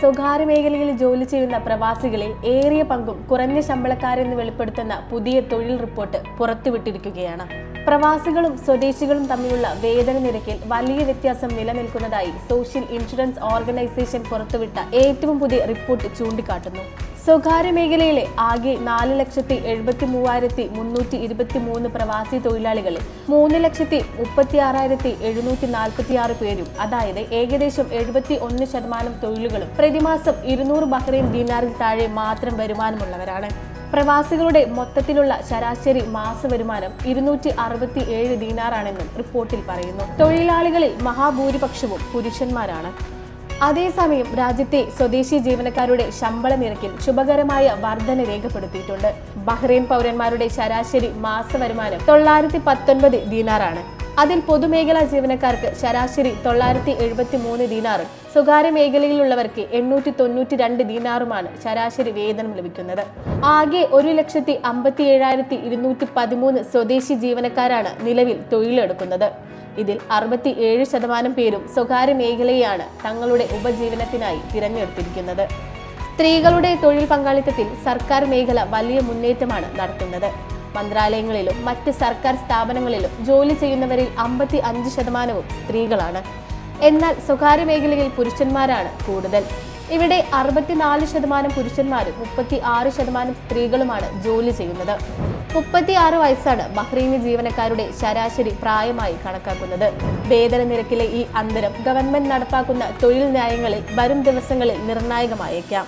സ്വകാര്യ മേഖലയിൽ ജോലി ചെയ്യുന്ന പ്രവാസികളിൽ ഏറിയ പങ്കും കുറഞ്ഞ ശമ്പളക്കാരെന്ന് വെളിപ്പെടുത്തുന്ന പുതിയ തൊഴിൽ റിപ്പോർട്ട് പുറത്തുവിട്ടിരിക്കുകയാണ്. പ്രവാസികളും സ്വദേശികളും തമ്മിലുള്ള വേതന നിരക്കിൽ വലിയ വ്യത്യാസം നിലനിൽക്കുന്നതായി സോഷ്യൽ ഇൻഷുറൻസ് ഓർഗനൈസേഷൻ പുറത്തുവിട്ട ഏറ്റവും പുതിയ റിപ്പോർട്ട് ചൂണ്ടിക്കാട്ടുന്നു. സ്വകാര്യ മേഖലയിലെ ആകെ നാല് ലക്ഷത്തി എഴുപത്തി മൂവായിരത്തി മുന്നൂറ്റി ഇരുപത്തി മൂന്ന് പ്രവാസി തൊഴിലാളികളിൽ മൂന്ന് ലക്ഷത്തി മുപ്പത്തി ആറായിരത്തി എഴുന്നൂറ്റി നാൽപ്പത്തി ആറ് പേരും അതായത് ഏകദേശം എഴുപത്തി ഒന്ന് ശതമാനം തൊഴിലുകളും പ്രതിമാസം ഇരുന്നൂറ് ബഹ്റൈൻ ദീനാറിൽ താഴെ മാത്രം വരുമാനമുള്ളവരാണ്. പ്രവാസികളുടെ മൊത്തത്തിലുള്ള ശരാശരി മാസ വരുമാനം ഇരുന്നൂറ്റി അറുപത്തി ഏഴ് ദീനാറാണെന്നും റിപ്പോർട്ടിൽ പറയുന്നു. തൊഴിലാളികളിൽ മഹാഭൂരിപക്ഷവും പുരുഷന്മാരാണ്. അതേസമയം രാജ്യത്തെ സ്വദേശി ജീവനക്കാരുടെ ശമ്പള നിരക്കിൽ ശുഭകരമായ വർധന രേഖപ്പെടുത്തിയിട്ടുണ്ട്. ബഹ്റൈൻ പൗരന്മാരുടെ ശരാശരി മാസ വരുമാനം തൊള്ളായിരത്തി പത്തൊൻപത് ദീനാറാണ്. അതിൽ പൊതുമേഖലാ ജീവനക്കാർക്ക് ശരാശരി തൊള്ളായിരത്തി എഴുപത്തി മൂന്ന് ദീനാറും സ്വകാര്യ മേഖലയിലുള്ളവർക്ക് എണ്ണൂറ്റി തൊണ്ണൂറ്റി രണ്ട് ദീനാറുമാണ് ശരാശരി വേതനം ലഭിക്കുന്നത്. ആകെ ഒരു ലക്ഷത്തി അമ്പത്തി ഏഴായിരത്തി ഇരുന്നൂറ്റി പതിമൂന്ന് സ്വദേശി ജീവനക്കാരാണ് നിലവിൽ തൊഴിലെടുക്കുന്നത്. ഇതിൽ അറുപത്തി ഏഴ് ശതമാനം പേരും സ്വകാര്യ മേഖലയെയാണ് തങ്ങളുടെ ഉപജീവനത്തിനായി തിരഞ്ഞെടുത്തിരിക്കുന്നത്. സ്ത്രീകളുടെ തൊഴിൽ പങ്കാളിത്തത്തിൽ സർക്കാർ മേഖല വലിയ മുന്നേറ്റമാണ് നടത്തുന്നത്. മന്ത്രാലയങ്ങളിലും മറ്റ് സർക്കാർ സ്ഥാപനങ്ങളിലും ജോലി ചെയ്യുന്നവരിൽ അമ്പത്തി അഞ്ച് ശതമാനവും സ്ത്രീകളാണ്. എന്നാൽ സ്വകാര്യ മേഖലയിൽ പുരുഷന്മാരാണ് കൂടുതൽ. ഇവിടെ അറുപത്തിനാല് ശതമാനം പുരുഷന്മാരും മുപ്പത്തി ആറ് ശതമാനം സ്ത്രീകളുമാണ് ജോലി ചെയ്യുന്നത്. മുപ്പത്തി ആറ് വയസ്സാണ് ബഹ്റൈനി ജീവനക്കാരുടെ ശരാശരി പ്രായമായി കണക്കാക്കുന്നത്. വേതന നിരക്കിലെ ഈ അന്തരം ഗവൺമെന്റ് നടപ്പാക്കുന്ന തൊഴിൽ ന്യായങ്ങളിൽ വരും ദിവസങ്ങളിൽ നിർണായകമായേക്കാം.